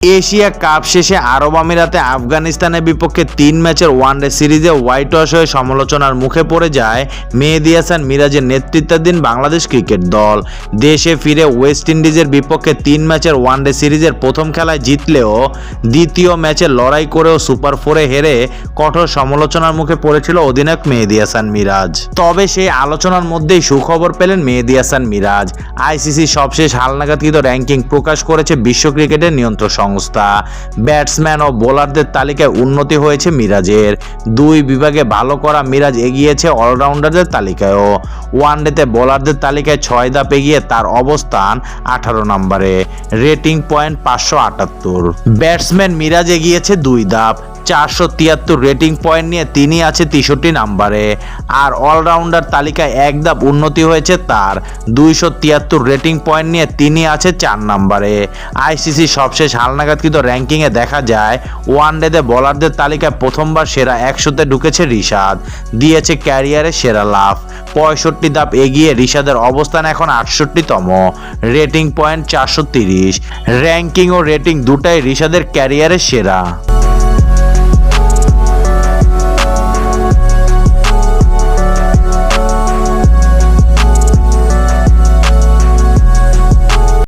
Asia cup শেষে আরব আমিরাতে আফগানিস্তানের বিপক্ষে তিন ম্যাচের ওয়ানডে সিরিজে হোয়াইট ওয়াশ হয়ে সমালোচনার মুখে পড়ে যায় মেহেদি হাসান মিরাজের নেতৃত্বাধীন বাংলাদেশ ক্রিকেট দল। দেশে ফিরে ওয়েস্ট ইন্ডিজের বিপক্ষে তিন ম্যাচের ওয়ানডে সিরিজের প্রথম খেলায় জিতলেও দ্বিতীয় ম্যাচে লড়াই করেও সুপার ফোরে হেরে কঠোর সমালোচনার মুখে পড়েছিল অধিনায়ক মেহেদি হাসান মিরাজ। তবে সেই আলোচনার মধ্যেই সুখবর পেলেন মেহেদি হাসান মিরাজ। আইসিসি সবশেষ হালনাগাদকৃত র্যাঙ্কিং প্রকাশ করেছে বিশ্ব ক্রিকেটের নিয়ন্ত্রক সংস্থা। ব্যাটসম্যান ও বোলারদের তালিকায় উন্নতি হয়েছে মিরাজের। দুই বিভাগে ভালো করা মিরাজ এগিয়েছে অলরাউন্ডারদের তালিকায়ও। ওয়ান ডেতে বোলারদের তালিকায় ছয় ধাপ এগিয়ে তার অবস্থান আঠারো নম্বরে। রেটিং পয়েন্ট পাঁচশো আটাত্তর। ব্যাটসম্যান মিরাজ এগিয়েছে দুই ধাপ। চারশো তিয়াত্তর রেটিং পয়েন্ট নিয়ে তিনি আছে তেষট্টি নাম্বারে। আর অলরাউন্ডার তালিকায় এক ধাপ উন্নতি হয়েছে তার। দুইশো তিয়াত্তর রেটিং পয়েন্ট নিয়ে তিনি আছে চার নাম্বারে। আইসিসি সবশেষ হালনাগাদকৃত র্যাঙ্কিংয়ে দেখা যায় ওয়ান ওয়ানডেতে বোলারদের তালিকায় প্রথমবার সেরা একশোতে ঢুকেছে রিশাদ। দিয়েছে ক্যারিয়ারে সেরা লাভ পঁয়ষট্টি ধাপ এগিয়ে রিশাদের অবস্থান এখন আটষট্টিতম। রেটিং পয়েন্ট চারশো তিরিশ। র্যাঙ্কিং ও রেটিং দুটাই রিশাদের ক্যারিয়ারে সেরা।